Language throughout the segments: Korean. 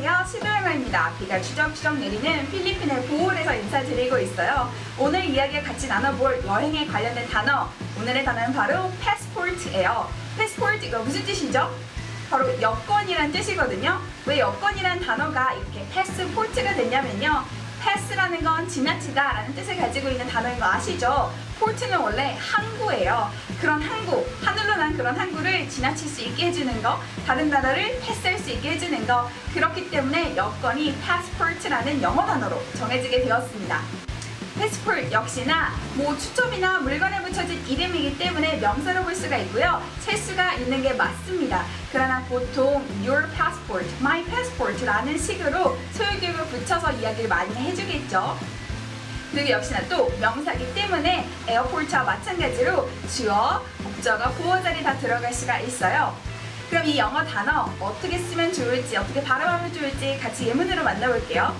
안녕하세요. 시도영아입니다. 비가 추적추적 내리는 필리핀의 보홀에서 인사드리고 있어요. 오늘 이야기 같이 나눠볼 여행에 관련된 단어. 오늘의 단어는 바로 패스포트예요. 패스포트 이거 무슨 뜻이죠? 바로 여권이란 뜻이거든요. 왜 여권이란 단어가 이렇게 패스포트가 됐냐면요. 패스라는 건 지나치다 라는 뜻을 가지고 있는 단어인 거 아시죠? 포트는 원래 항구예요. 그런 항구, 하늘로 난 그런 항구를 지나칠 수 있게 해주는 거, 다른 나라를 패스할 수 있게 해주는 거, 그렇기 때문에 여권이 passport라는 영어 단어로 정해지게 되었습니다. 패스포트 역시나 뭐 추첨이나 물건에 붙여진 이름이기 때문에 명사로 볼 수가 있고요. 셀 수가 있는 게 맞습니다. 그러나 보통 your passport, my passport라는 식으로 소유격을 붙여서 이야기를 많이 해주겠죠. 그리고 역시나 또 명사기 때문에 에어포트와 마찬가지로 주어, 목적어, 보어자리 다 들어갈 수가 있어요. 그럼 이 영어 단어 어떻게 쓰면 좋을지, 어떻게 발음하면 좋을지 같이 예문으로 만나볼게요.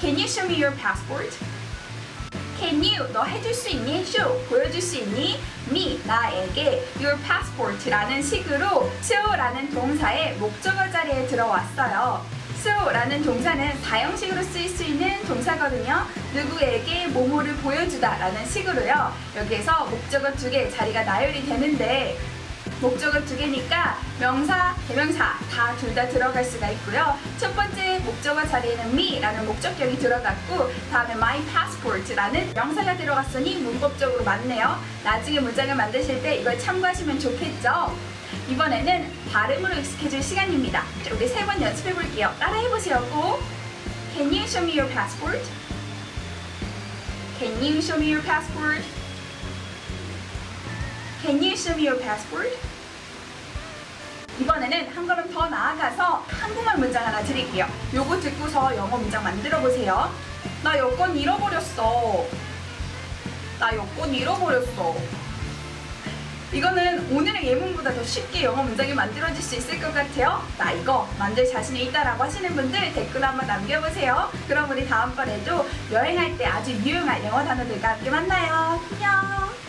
Can you show me your passport? Can you 너 해줄 수 있니? show 보여줄 수 있니? me 나에게 your passport라는 식으로 show라는 동사의 목적어 자리에 들어왔어요. show라는 동사는 사형식으로 쓰일 수 있는 동사거든요. 누구에게 뭐뭐를 보여주다 라는 식으로요. 여기에서 목적어 두 개 자리가 나열이 되는데 목적어 두 개니까 명사, 대명사 다 둘 다 들어갈 수가 있고요. 첫 번째 목적어 자리에는 me라는 목적격이 들어갔고 다음에 my passport라는 명사가 들어갔으니 문법적으로 맞네요. 나중에 문장을 만드실 때 이걸 참고하시면 좋겠죠. 이번에는 발음으로 익숙해질 시간입니다. 자, 우리 세 번 연습해 볼게요. 따라해 보세요. 꼭. Can you show me your passport? Can you show me your passport? Can you show me your passport? 이번에는 한 걸음 더 나아가서 한국말 문장 하나 드릴게요. 요거 듣고서 영어 문장 만들어 보세요. 나 여권 잃어버렸어. 나 여권 잃어버렸어. 이거는 오늘의 예문보다 더 쉽게 영어 문장이 만들어질 수 있을 것 같아요. 나 이거 만들 자신이 있다라고 하시는 분들 댓글 한번 남겨보세요. 그럼 우리 다음번에도 여행할 때 아주 유용한 영어 단어들과 함께 만나요. 안녕.